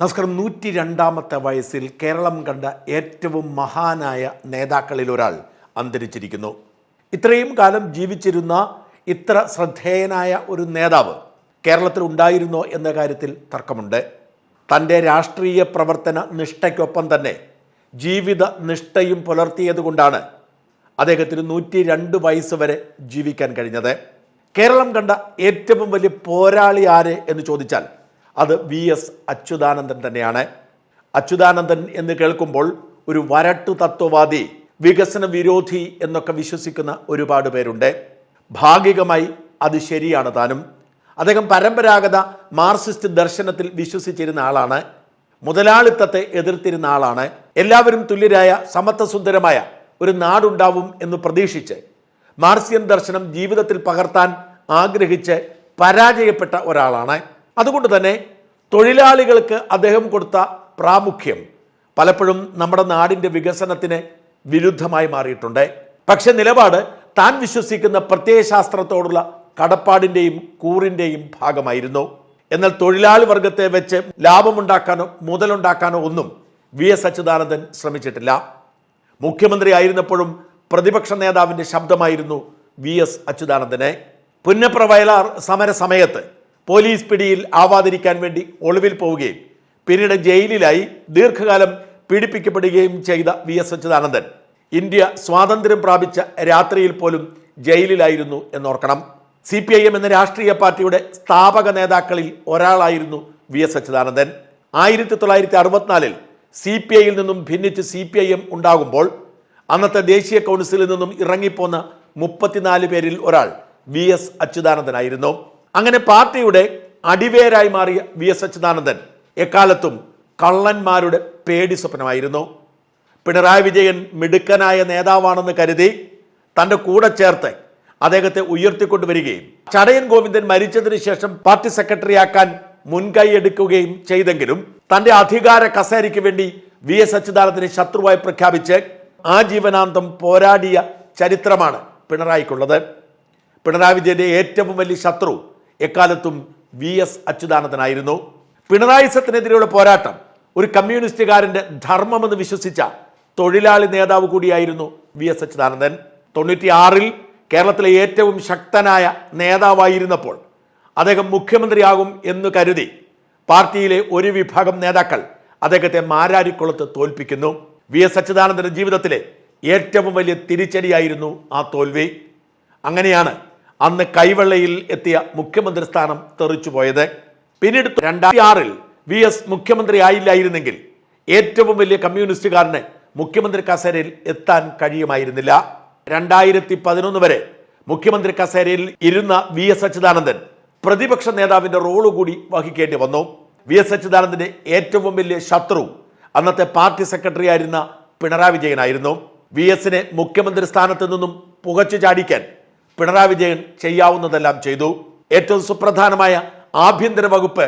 നമസ്കാരം. നൂറ്റി രണ്ടാമത്തെ വയസ്സിൽ കേരളം കണ്ട ഏറ്റവും മഹാനായ നേതാക്കളിൽ ഒരാൾ അന്തരിച്ചിരിക്കുന്നു. ഇത്രയും കാലം ജീവിച്ചിരുന്ന ഇത്ര ശ്രദ്ധേയനായ ഒരു നേതാവ് കേരളത്തിൽ ഉണ്ടായിരുന്നോ എന്ന കാര്യത്തിൽ തർക്കമുണ്ട്. തന്റെ രാഷ്ട്രീയ പ്രവർത്തന നിഷ്ഠയ്ക്കൊപ്പം തന്നെ ജീവിത നിഷ്ഠയും പുലർത്തിയതുകൊണ്ടാണ് അദ്ദേഹത്തിന് നൂറ്റി രണ്ട് വയസ്സ് വരെ ജീവിക്കാൻ കഴിഞ്ഞത്. കേരളം കണ്ട ഏറ്റവും വലിയ പോരാളി ആര് എന്ന് ചോദിച്ചാൽ അത് വി എസ് അച്യുതാനന്ദൻ തന്നെയാണ്. അച്യുതാനന്ദൻ എന്ന് കേൾക്കുമ്പോൾ ഒരു വരട്ടു തത്വവാദി വികസന വിരോധി എന്നൊക്കെ വിശ്വസിക്കുന്ന ഒരുപാട് പേരുണ്ട്. ഭാഗികമായി അത് ശരിയാണ് താനും. അദ്ദേഹം പരമ്പരാഗത മാർസിസ്റ്റ് ദർശനത്തിൽ വിശ്വസിച്ചിരുന്ന ആളാണ്. മുതലാളിത്തത്തെ എതിർത്തിരുന്ന ആളാണ്. എല്ലാവരും തുല്യരായ സമത്വസുന്ദരമായ ഒരു നാടുണ്ടാവും എന്ന് പ്രതീക്ഷിച്ച് മാർസിയൻ ദർശനം ജീവിതത്തിൽ പകർത്താൻ ആഗ്രഹിച്ച് പരാജയപ്പെട്ട ഒരാളാണ്. അതുകൊണ്ട് തന്നെ തൊഴിലാളികൾക്ക് അദ്ദേഹം കൊടുത്ത പ്രാമുഖ്യം പലപ്പോഴും നമ്മുടെ നാടിന്റെ വികസനത്തിന് വിരുദ്ധമായി മാറിയിട്ടുണ്ട്. പക്ഷെ നിലപാട് താൻ വിശ്വസിക്കുന്ന പ്രത്യയശാസ്ത്രത്തോടുള്ള കടപ്പാടിന്റെയും കൂറിന്റെയും ഭാഗമായിരുന്നു. എന്നാൽ തൊഴിലാളി വർഗത്തെ വെച്ച് ലാഭമുണ്ടാക്കാനോ മുതലുണ്ടാക്കാനോ ഒന്നും വി എസ് അച്യുതാനന്ദൻ ശ്രമിച്ചിട്ടില്ല. മുഖ്യമന്ത്രി ആയിരുന്നപ്പോഴും പ്രതിപക്ഷ നേതാവിന്റെ ശബ്ദമായിരുന്നു വി എസ് അച്യുതാനന്ദനെ. പുന്നപ്ര വയലാർ സമര സമയത്ത് പോലീസ് പിടിയിൽ ആവാതിരിക്കാൻ വേണ്ടി ഒളിവിൽ പോവുകയും പിന്നീട് ജയിലിലായി ദീർഘകാലം പീഡിപ്പിക്കപ്പെടുകയും ചെയ്ത വി എസ് അച്യുതാനന്ദൻ ഇന്ത്യ സ്വാതന്ത്ര്യം പ്രാപിച്ച രാത്രിയിൽ പോലും ജയിലിലായിരുന്നു എന്നോർക്കണം. സി പി ഐ എം എന്ന രാഷ്ട്രീയ പാർട്ടിയുടെ സ്ഥാപക നേതാക്കളിൽ ഒരാളായിരുന്നു വി എസ് അച്യുതാനന്ദൻ. ആയിരത്തി തൊള്ളായിരത്തി അറുപത്തിനാലിൽ സി പി ഐയിൽ നിന്നും ഭിന്നിച്ച് സി പി ഐ എം ഉണ്ടാകുമ്പോൾ അന്നത്തെ ദേശീയ കൗൺസിലിൽ നിന്നും ഇറങ്ങിപ്പോന്ന മുപ്പത്തിനാല് പേരിൽ ഒരാൾ വി എസ് അച്യുതാനന്ദനായിരുന്നു. അങ്ങനെ പാർട്ടിയുടെ അടിവേരായി മാറിയ വി എസ് അച്യുതാനന്ദൻ എക്കാലത്തും കള്ളന്മാരുടെ പേടി സ്വപ്നമായിരുന്നു. പിണറായി വിജയൻ മിടുക്കനായ നേതാവാണെന്ന് കരുതി തന്റെ കൂടെ ചേർത്ത് അദ്ദേഹത്തെ ഉയർത്തിക്കൊണ്ടുവരികയും ചടയൻ ഗോവിന്ദൻ മരിച്ചതിന് ശേഷം പാർട്ടി സെക്രട്ടറിയാക്കാൻ മുൻകൈ എടുക്കുകയും ചെയ്തെങ്കിലും തന്റെ അധികാര കസേരയ്ക്ക് വേണ്ടി വി എസ് അച്യുതാനന്ദനെ ശത്രുവായി പ്രഖ്യാപിച്ച് ആ ജീവനാന്തം പോരാടിയ ചരിത്രമാണ് പിണറായിക്കുള്ളത്. പിണറായി വിജയന്റെ ഏറ്റവും വലിയ ശത്രു എക്കാലത്തും വി എസ് അച്യുതാനന്ദനായിരുന്നു. പിണറായിസത്തിനെതിരെയുള്ള പോരാട്ടം ഒരു കമ്മ്യൂണിസ്റ്റുകാരന്റെ ധർമ്മമെന്ന് വിശ്വസിച്ച തൊഴിലാളി നേതാവ് കൂടിയായിരുന്നു വി എസ് അച്യുതാനന്ദൻ. തൊണ്ണൂറ്റിയാറിൽ കേരളത്തിലെ ഏറ്റവും ശക്തനായ നേതാവായിരുന്നപ്പോൾ അദ്ദേഹം മുഖ്യമന്ത്രിയാകും എന്ന് കരുതി പാർട്ടിയിലെ ഒരു വിഭാഗം നേതാക്കൾ അദ്ദേഹത്തെ മാരാരിക്കുളത്ത് തോൽപ്പിക്കുന്നു. വി എസ് അച്യുതാനന്ദന്റെ ജീവിതത്തിലെ ഏറ്റവും വലിയ തിരിച്ചടിയായിരുന്നു ആ തോൽവി. അങ്ങനെയാണ് അന്ന് കൈവെള്ളയിൽ എത്തിയ മുഖ്യമന്ത്രി സ്ഥാനം തെറിച്ചു തെറിച്ചുപോയത് പിന്നീട് രണ്ടായിരത്തി ആറിൽ വി എസ് മുഖ്യമന്ത്രി ആയില്ലായിരുന്നെങ്കിൽ ഏറ്റവും വലിയ കമ്മ്യൂണിസ്റ്റുകാരന് മുഖ്യമന്ത്രി കസേരയിൽ എത്താൻ കഴിയുമായിരുന്നില്ല. രണ്ടായിരത്തി പതിനൊന്ന് വരെ മുഖ്യമന്ത്രി കസേരയിൽ ഇരുന്ന വി എസ് അച്യുതാനന്ദൻ പ്രതിപക്ഷ നേതാവിന്റെ റോൾ കൂടി വഹിക്കേണ്ടി വന്നു. വി എസ് അച്യുതാനന്ദന്റെ ഏറ്റവും വലിയ ശത്രു അന്നത്തെ പാർട്ടി സെക്രട്ടറി ആയിരുന്ന പിണറായി വിജയനായിരുന്നു. വി എസിനെ മുഖ്യമന്ത്രി സ്ഥാനത്ത് നിന്നും പുകച്ചു ചാടിക്കാൻ പിണറായി വിജയൻ ചെയ്യാവുന്നതെല്ലാം ചെയ്തു. ഏറ്റവും സുപ്രധാനമായ ആഭ്യന്തര വകുപ്പ്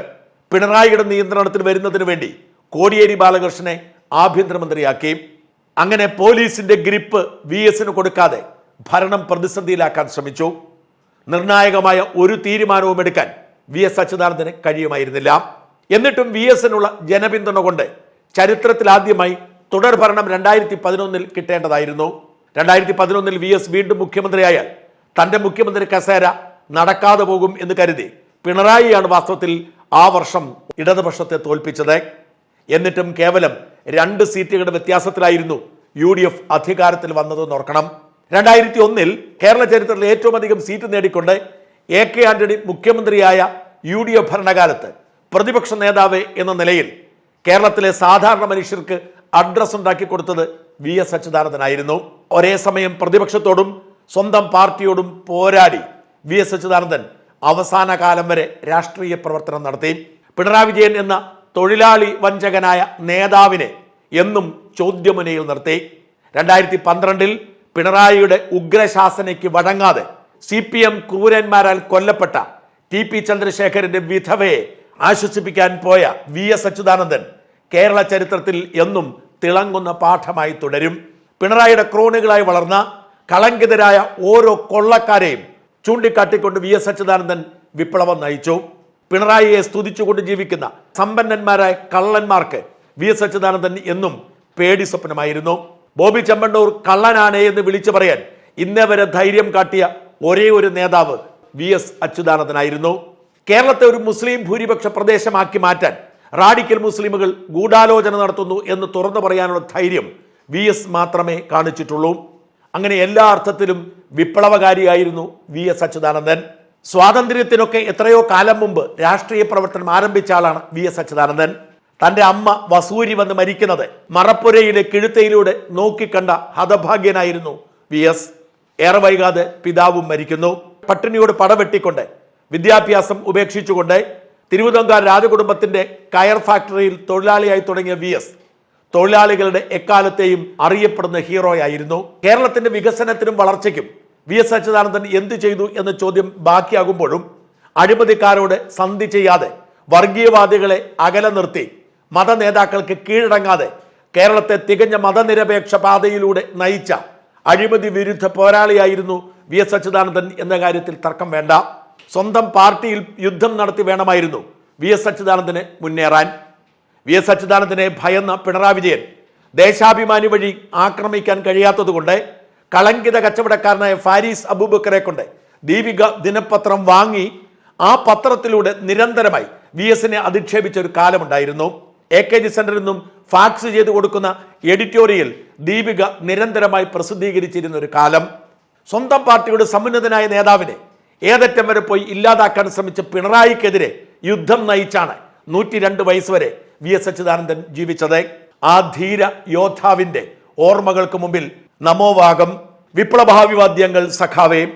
പിണറായിയുടെ നിയന്ത്രണത്തിൽ വരുന്നതിന് വേണ്ടി കോടിയേരി ബാലകൃഷ്ണനെ ആഭ്യന്തരമന്ത്രിയാക്കി. അങ്ങനെ പോലീസിന്റെ ഗ്രിപ്പ് വി എസിന് കൊടുക്കാതെ ഭരണം പ്രതിസന്ധിയിലാക്കാൻ ശ്രമിച്ചു. നിർണായകമായ ഒരു തീരുമാനവും എടുക്കാൻ വി എസ് അച്യുതാനന്ദന് കഴിയുമായിരുന്നില്ല. എന്നിട്ടും വി എസിനുള്ള ജനപിന്തുണ കൊണ്ട് ചരിത്രത്തിൽ ആദ്യമായി തുടർ ഭരണം രണ്ടായിരത്തി പതിനൊന്നിൽ കിട്ടേണ്ടതായിരുന്നു. രണ്ടായിരത്തി പതിനൊന്നിൽ വി എസ് വീണ്ടും മുഖ്യമന്ത്രിയായാൽ തന്റെ മുഖ്യമന്ത്രി കസേര നടക്കാതെ പോകും എന്ന് കരുതി പിണറായിയാണ് വാസ്തവത്തിൽ ആ വർഷം ഇടതുപക്ഷത്തെ തോൽപ്പിച്ചത്. എന്നിട്ടും കേവലം രണ്ട് സീറ്റുകളുടെ വ്യത്യാസത്തിലായിരുന്നു യു ഡി എഫ് അധികാരത്തിൽ വന്നത് ഓർക്കണം. രണ്ടായിരത്തി ഒന്നിൽ കേരള ചരിത്രത്തിൽ ഏറ്റവും അധികം സീറ്റ് നേടിക്കൊണ്ട് എ കെ ആന്റണി മുഖ്യമന്ത്രിയായ യു ഡി എഫ് ഭരണകാലത്ത് പ്രതിപക്ഷ നേതാവ് എന്ന നിലയിൽ കേരളത്തിലെ സാധാരണ മനുഷ്യർക്ക് അഡ്രസ് ഉണ്ടാക്കി കൊടുത്തത് വി എസ് അച്യുതാനന്ദനായിരുന്നു. ഒരേ സമയം പ്രതിപക്ഷത്തോടും സ്വന്തം പാർട്ടിയോടും പോരാടി വി എസ് അച്യുതാനന്ദൻ അവസാന കാലം വരെ രാഷ്ട്രീയ പ്രവർത്തനം നടത്തി. പിണറായി വിജയൻ എന്ന തൊഴിലാളി വഞ്ചകനായ നേതാവിനെ എന്നും ചോദ്യമുനയിൽ നിർത്തി. രണ്ടായിരത്തി പന്ത്രണ്ടിൽ പിണറായിയുടെ ഉഗ്രശാസനയ്ക്ക് വഴങ്ങാതെ സി പി എം ക്രൂരന്മാരാൽ കൊല്ലപ്പെട്ട ടി പി ചന്ദ്രശേഖരന്റെ വിധവയെ ആശ്വസിപ്പിക്കാൻ പോയ വി എസ് അച്യുതാനന്ദൻ കേരള ചരിത്രത്തിൽ എന്നും തിളങ്ങുന്ന പാഠമായി തുടരും. പിണറായിയുടെ ക്രോണുകളായി വളർന്ന കളങ്കിതരായ ഓരോ കൊള്ളക്കാരെയും ചൂണ്ടിക്കാട്ടിക്കൊണ്ട് വി എസ് അച്യുതാനന്ദൻ വിപ്ലവം നയിച്ചു. പിണറായിയെ സ്തുതിച്ചുകൊണ്ട് ജീവിക്കുന്ന സമ്പന്നന്മാരായ കള്ളന്മാർക്ക് വി എസ് അച്യുതാനന്ദൻ എന്നും പേടി സ്വപ്നമായിരുന്നു. ബോബി ചെമ്മണ്ണൂർ കള്ളനാണ് എന്ന് വിളിച്ചു പറയാൻ ഇന്നേ വരെ ധൈര്യം കാട്ടിയ ഒരേ ഒരു നേതാവ് വി എസ് അച്യുതാനന്ദനായിരുന്നു. കേരളത്തെ ഒരു മുസ്ലിം ഭൂരിപക്ഷ പ്രദേശമാക്കി മാറ്റാൻ റാഡിക്കൽ മുസ്ലിമുകൾ ഗൂഢാലോചന നടത്തുന്നു എന്ന് തുറന്നു പറയാനുള്ള ധൈര്യം വി എസ് മാത്രമേ കാണിച്ചിട്ടുള്ളൂ. അങ്ങനെ എല്ലാ അർത്ഥത്തിലും വിപ്ലവകാരിയായിരുന്നു വി എസ് അച്യുതാനന്ദൻ. സ്വാതന്ത്ര്യത്തിനൊക്കെ എത്രയോ കാലം മുമ്പ് രാഷ്ട്രീയ പ്രവർത്തനം ആരംഭിച്ച ആളാണ് വി എസ് അച്യുതാനന്ദൻ. തന്റെ അമ്മ വസൂരി വന്ന് മരിക്കുന്നത് മറപ്പുരയിലെ കിഴുത്തയിലൂടെ നോക്കിക്കണ്ട ഹതഭാഗ്യനായിരുന്നു വി എസ്. ഏറെ വൈകാതെ പിതാവും മരിക്കുന്നു. പട്ടിണിയോട് പടവെട്ടിക്കൊണ്ട് വിദ്യാഭ്യാസം ഉപേക്ഷിച്ചുകൊണ്ട് തിരുവിതാംകൂർ രാജകുടുംബത്തിന്റെ കയർ ഫാക്ടറിയിൽ തൊഴിലാളിയായി തുടങ്ങിയ വി എസ്. തൊഴിലാളികളുടെ എക്കാലത്തെയും അറിയപ്പെടുന്ന ഹീറോയായിരുന്നു. കേരളത്തിന്റെ വികസനത്തിനും വളർച്ചയ്ക്കും വി എസ് അച്യുതാനന്ദൻ എന്തു ചെയ്തു എന്ന ചോദ്യം ബാക്കിയാകുമ്പോഴും അഴിമതിക്കാരോട് സന്ധി ചെയ്യാതെ വർഗീയവാദികളെ അകലെ നിർത്തി മത നേതാക്കൾക്ക് കീഴടങ്ങാതെ കേരളത്തെ തികഞ്ഞ മതനിരപേക്ഷ പാതയിലൂടെ നയിച്ച അഴിമതി വിരുദ്ധ പോരാളിയായിരുന്നു വി എസ് അച്യുതാനന്ദൻ എന്ന കാര്യത്തിൽ തർക്കം വേണ്ട. സ്വന്തം പാർട്ടിയിൽ യുദ്ധം നടത്തി വേണമായിരുന്നു വി എസ് അച്യുതാനന്ദന് മുന്നേറാൻ. വി എസ് അച്യുതാനന്ദനെ ഭയന്ന പിണറായി വിജയൻ ദേശാഭിമാനി വഴി ആക്രമിക്കാൻ കഴിയാത്തതുകൊണ്ട് കളങ്കിത കച്ചവടക്കാരനായ ഫാരീസ് അബൂബക്കറെ കൊണ്ട് ദീപിക ദിനപത്രം വാങ്ങി ആ പത്രത്തിലൂടെ നിരന്തരമായി വി എസിനെ അധിക്ഷേപിച്ച ഒരു കാലമുണ്ടായിരുന്നു. എ കെ ജി സെന്ററിൽ നിന്നും ഫാക്സ് ചെയ്ത് കൊടുക്കുന്ന എഡിറ്റോറിയൽ ദീപിക നിരന്തരമായി പ്രസിദ്ധീകരിച്ചിരുന്ന ഒരു കാലം. സ്വന്തം പാർട്ടിയുടെ സമുന്നതനായ നേതാവിനെ ഏതറ്റം വരെ പോയി ഇല്ലാതാക്കാൻ ശ്രമിച്ച പിണറായിക്കെതിരെ യുദ്ധം നയിച്ചാണ് നൂറ്റി രണ്ട് വയസ്സ് വരെ വി എസ് അച്യുതാനന്ദൻ ജീവിച്ചത്. ആ ധീര യോദ്ധാവിന്റെ ഓർമ്മകൾക്ക് മുമ്പിൽ നമോവാകം വിപ്ലവാഭിവാദ്യങ്ങൾ സഖാവേ.